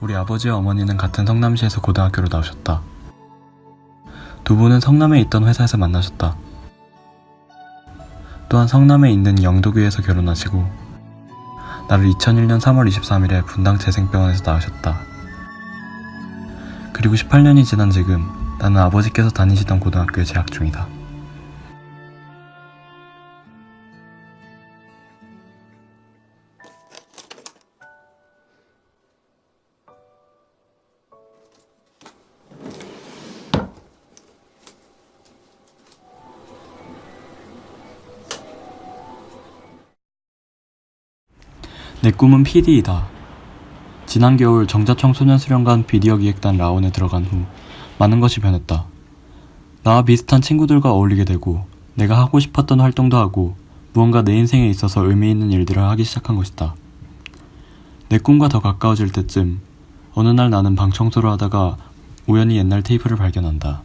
우리 아버지와 어머니는 같은 성남시에서 고등학교로 나오셨다. 두 분은 성남에 있던 회사에서 만나셨다. 또한 성남에 있는 영도교에서 결혼하시고 나를 2001년 3월 23일에 분당 재생병원에서 낳으셨다. 그리고 18년이 지난 지금 나는 아버지께서 다니시던 고등학교에 재학 중이다. 내 꿈은 PD이다. 지난 겨울 정자청 소년수련관 비디오 기획단 라온에 들어간 후 많은 것이 변했다. 나와 비슷한 친구들과 어울리게 되고 내가 하고 싶었던 활동도 하고 무언가 내 인생에 있어서 의미 있는 일들을 하기 시작한 것이다. 내 꿈과 더 가까워질 때쯤 어느 날 나는 방 청소를 하다가 우연히 옛날 테이프를 발견한다.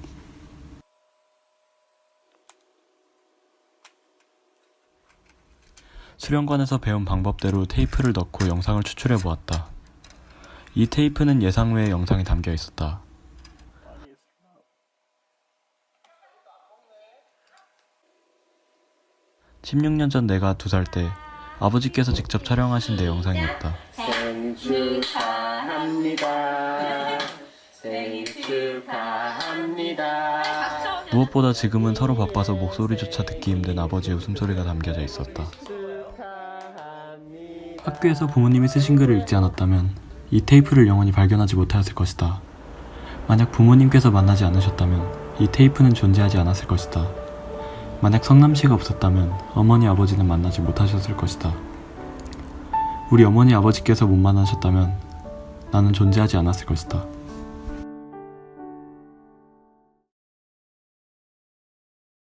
수련관에서 배운 방법대로 테이프를 넣고 영상을 추출해 보았다. 이 테이프는 예상 외의 영상이 담겨 있었다. 16년 전 내가 두 살 때 아버지께서 직접 촬영하신 내 영상이었다. 생일 축하합니다. 생일 축하합니다. 무엇보다 지금은 서로 바빠서 목소리조차 듣기 힘든 아버지의 웃음소리가 담겨져 있었다. 학교에서 부모님이 쓰신 글을 읽지 않았다면 이 테이프를 영원히 발견하지 못하였을 것이다. 만약 부모님께서 만나지 않으셨다면 이 테이프는 존재하지 않았을 것이다. 만약 성남시가 없었다면 어머니 아버지는 만나지 못하셨을 것이다. 우리 어머니 아버지께서 못 만나셨다면 나는 존재하지 않았을 것이다.